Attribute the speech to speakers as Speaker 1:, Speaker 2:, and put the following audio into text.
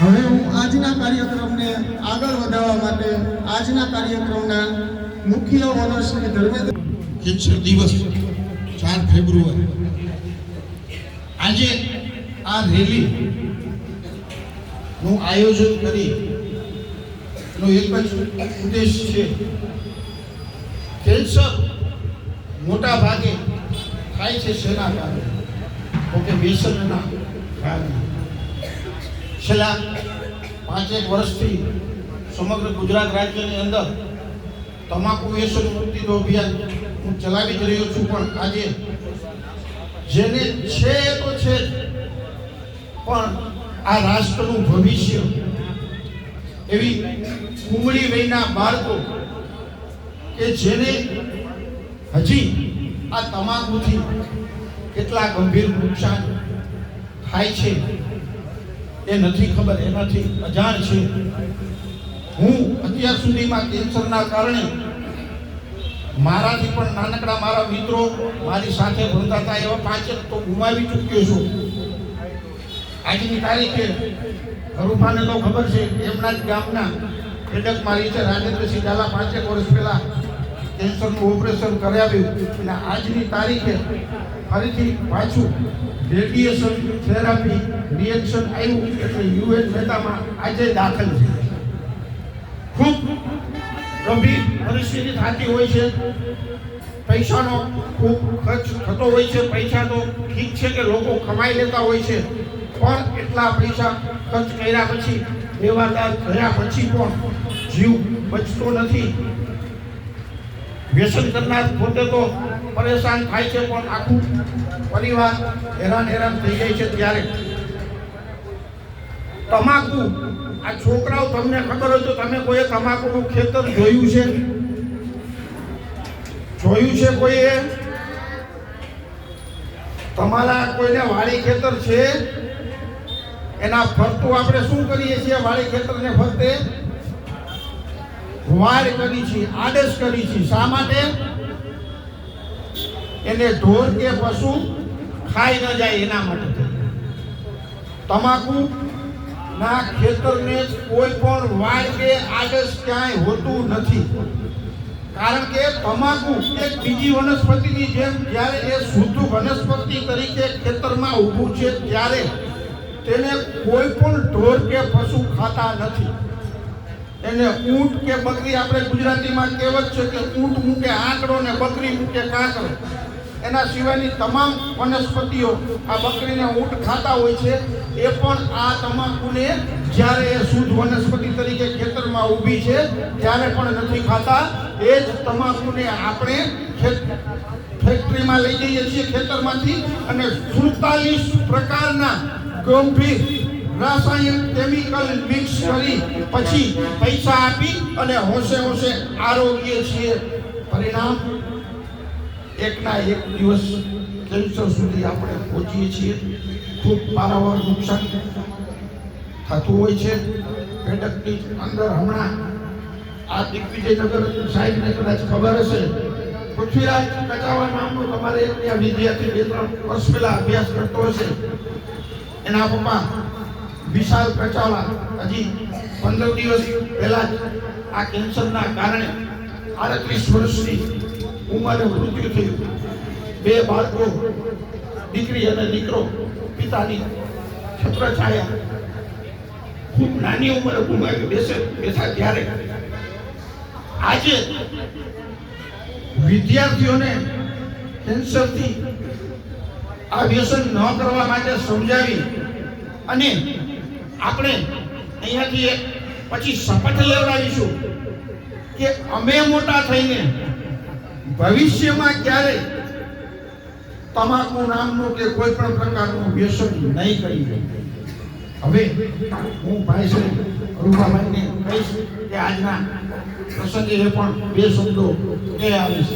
Speaker 1: હવે હું આજના કાર્યક્રમને આગળ વધારવા માટે આજના કાર્યક્રમના મુખ્ય ઓનર શ્રી ધર્મેન્દ્ર
Speaker 2: કેન્સર દિવસ ચાર ફેબ્રુઆરી. આજે આ રેલી નું આયોજન કરી એનો એક જ ઉદ્દેશ છે કેન્સર મોટા ભાગે થાય છે શેના કારણે? ઓકે વ્યસનના કારણે. છેલ્લા પાંચેક વર્ષથી સમગ્ર ગુજરાત રાજ્યની અંદર તમાકુ વ્યસન મુક્તિનું અભિયાન હું ચલાવી જ રહ્યો છું, પણ આજે જેને છે તો છે. પણ આ રાષ્ટ્રનું ભવિષ્ય એવી ઉમળી વયના બાળકો કે જેને હજી આ તમાકુથી કેટલા ગંભીર નુકસાન થાય છે એ નથી ખબર, એનાથી અજાણ છે. હું અત્યાર સુધીમાં કેન્સરના કારણે મારાથી પણ નાનકડા મારા મિત્રો મારી સાથે ભણતા હતા, એવા પાંચેક તો ગુમાવી ચૂક્યો છું. આજની તારીખે હરુભાને તો ખબર છે, એમના જ ગામના ખેડક મારી છે, રાજેન્દ્રસિંહ ઝાલા પાંચેક વર્ષ પહેલા કેન્સરનું ઓપરેશન કરાવ્યું અને આજની તારીખે ફરીથી પાછું રેડિયેશન થેરાપી રિએક્શન આવ્યું એટલે યુએન મહેતામાં આજે દાખલ છે. ખૂબ ગંભીર પરિસ્થિતિ થતી હોય છે. પૈસાનો ખૂબ ખર્ચ થતો હોય છે. પૈસા તો ઠીક છે કે લોકો કમાઈ લેતા હોય છે. પણ એટલા પૈસા ખર્ચ કર્યા પછી વ્યવહારદાર કર્યા પછી પણ જીવ બચતો નથી. વ્યસન કરનાર પોતે તો પરેશાન થાય છે પણ આખું પરિવાર હેરાન હેરાન થઈ જાય છે ત્યારે. તમાકુ, આ છોકરાઓ તમને ખબર હોય તો તમે કોઈએ તમાકુનું ખેતર જોયું છે? જોયું છે કોઈએ તમારા કોઈને વાડી ખેતર છે? એના ફરતું આપણે શું કરીએ છીએ? વાડી ખેતરને ફરતે? વાડ કરી છે, આડસ કરી છે. શા માટે? એને ઢોર કે પશુ ખાઈ ન જાય એના માટે તમાકુ ના ખેતરને કોઈ પણ વાળ કે આડસ ક્યાંય હોતું નથી. કારણ કે તમાકુ એક બીજી વનસ્પતિની જેમ જ્યારે એ શુદ્ધ વનસ્પતિ તરીકે ખેતરમાં ઊભું છે, ત્યારે તેને કોઈ પણ ઢોર કે પશુ ખાતા નથી. એને ઊંટ કે બકરી આપણે ગુજરાતીમાં કહેવત છે કે ઊંટ મૂકે આંકડો ને બકરી મૂકે કાંકરો એના સિવાયની તમામ વનસ્પતિઓ આ બકરીને ઊંટ ખાતા હોય છે, એ પણ આ તમાકુને જ્યારે એ શુદ્ધ વનસ્પતિ તરીકે ખેતરમાં ઊભી છે, ત્યારે પણ નથી ખાતા. એ જ તમાકુને આપણે ફેક્ટરીમાં લઈ જઈએ છીએ ખેતરમાંથી અને સુડતાલીસ પ્રકારના ગંભીર રાસાયણિક કેમિકલ, મિક્સ કરી પછી પૈસા આપી અને હોશે હોશે આરોગ્ય છીએ. પરિણામ એકના એક દિવસ કેન્સર સુધી આપણે પહોંચીએ છીએ. ખૂબ પારાવાર નુકસાન થતું હોય છે. પેટકની અંદર હમણાં આ દિગ્વિજયનગર સાહેબને કદાચ ખબર હશે. પૃથ્વીરાજ કચાવા નામનો તમારે ત્યાં વિદ્યાર્થી બે ત્રણ વર્ષ પહેલા અભ્યાસ કરતો હશે. એના પપ્પા વિશાલ કચાવા હજી પંદર દિવસ પહેલા જ આ કેન્સરના કારણે આડત્રીસ વર્ષની ઉંમરે મૃત્યુ થયું. બે બાળકો, દીકરી અને દીકરો પિતાની છત્રછાયા ખૂબ નાની ઉંમરે ગુમાવી બેસે, બેઠા ત્યારે આજે વિદ્યાર્થીઓને કેન્સરથી આ વ્યસન ન કરવા માટે સમજાવી અને આપણે અહીંયાથી એક પછી શપથ લેવડાવીશું કે અમે મોટા થઈને ભવિષ્યમાં ક્યારે તમાકુ નામનું કે કોઈ પણ પ્રકારનું વ્યસન નહીં કરી હવે હું ભાઈ શ્રી રૂપાભાઈને કહીશ કે આજના પ્રસંગે પણ બે શબ્દો એ આવીશ